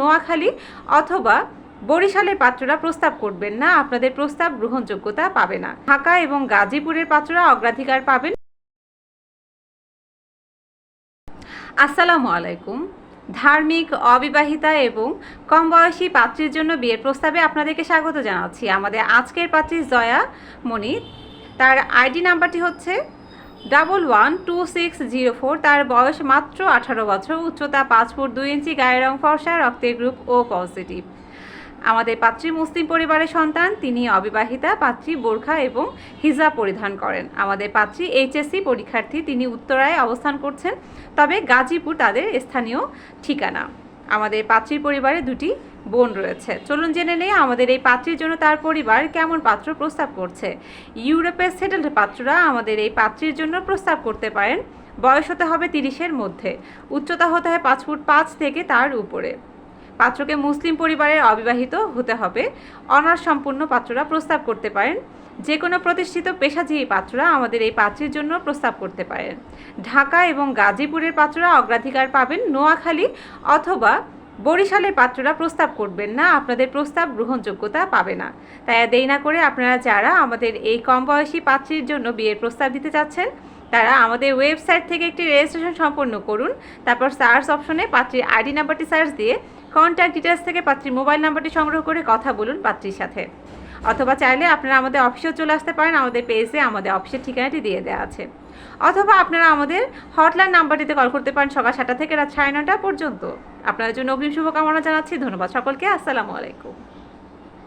নোয়াখালী অথবা বরিশালের পাত্ররা প্রস্তাব করবেন না। আপনাদের প্রস্তাব গ্রহণযোগ্যতা পাবে না। ঢাকা এবং গাজীপুরের পাত্ররা অগ্রাধিকার পাবেন। আসসালামু আলাইকুম। ধার্মিক, অবিবাহিতা এবং কম বয়সী পাত্রীর জন্য বিয়ের প্রস্তাবে আপনাদেরকে স্বাগত জানাচ্ছি। আমাদের আজকের পাত্রী জয়া মনি তার আইডি নাম্বারটি হচ্ছে double one two six zero four, তার বয়স মাত্র আঠারো বছর, উচ্চতা পাঁচ ফুট দুই ইঞ্চি, গায়ের রং ফর্সা, রক্তের গ্রুপ ও পজিটিভ আমাদের পাত্রী মুসলিম পরিবারের সন্তান, তিনি অবিবাহিতা, পাত্রী বোরখা এবং হিজাব পরিধান করেন। আমাদের পাত্রী এইচএসসি পরীক্ষার্থী, তিনি উত্তরায় অবস্থান করছেন, তবে গাজীপুর তাদের স্থানীয় ঠিকানা। আমাদের পাত্রীর পরিবারে দুটি বোন রয়েছে। চলুন জেনে নেই আমাদের এই পাত্রীর জন্য তার পরিবার কেমন পাত্র প্রস্তাব করছে। ইউরোপের সেটেলড পাত্ররা আমাদের এই পাত্রীর জন্য প্রস্তাব করতে পারেন। বয়স হতে হবে তিরিশের মধ্যে। উচ্চতা হতে হয় পাঁচ ফুট পাঁচ থেকে তার উপরে। পাত্রকে মুসলিম পরিবারের অবিবাহিত হতে হবে। অনার্স সম্পূর্ণ পাত্ররা প্রস্তাব করতে পারেন। যে কোনো প্রতিষ্ঠিত পেশাজীবী পাত্ররা আমাদের এই পাত্রীর জন্য প্রস্তাব করতে পারেন। ঢাকা এবং গাজীপুরের পাত্ররা অগ্রাধিকার পাবেন, নোয়াখালী অথবা বরিশালের পাত্ররা প্রস্তাব করবেন না, আপনাদের প্রস্তাব গ্রহণযোগ্যতা পাবে না। তাই দেরি না করে আপনারা যারা আমাদের এই কম বয়সী পাত্রীর জন্য বিয়ের প্রস্তাব দিতে চাচ্ছেন, তারা আমাদের ওয়েবসাইট থেকে একটি রেজিস্ট্রেশন সম্পন্ন করুন, তারপর সার্চ অপশনে পাত্রীর আইডি নাম্বারটি সার্চ দিয়ে কন্ট্যাক্ট ডিটেলস থেকে পাত্রীর মোবাইল নাম্বারটি সংগ্রহ করে কথা বলুন পাত্রীর সাথে। অথবা চাইলে আপনারা আমাদের অফিসেও চলে আসতে পারেন, আমাদের পেজে আমাদের অফিসের ঠিকানাটি দিয়ে দেওয়া আছে। অথবা আপনারা আমাদের হটলাইন নাম্বারটিতে কল করতে পারেন সকাল সাতটা থেকে রাত সাড়ে নটা পর্যন্ত। আপনাদের জন্য অগ্রিম শুভকামনা জানাচ্ছি, ধন্যবাদ সকলকে, আসসালামু আলাইকুম।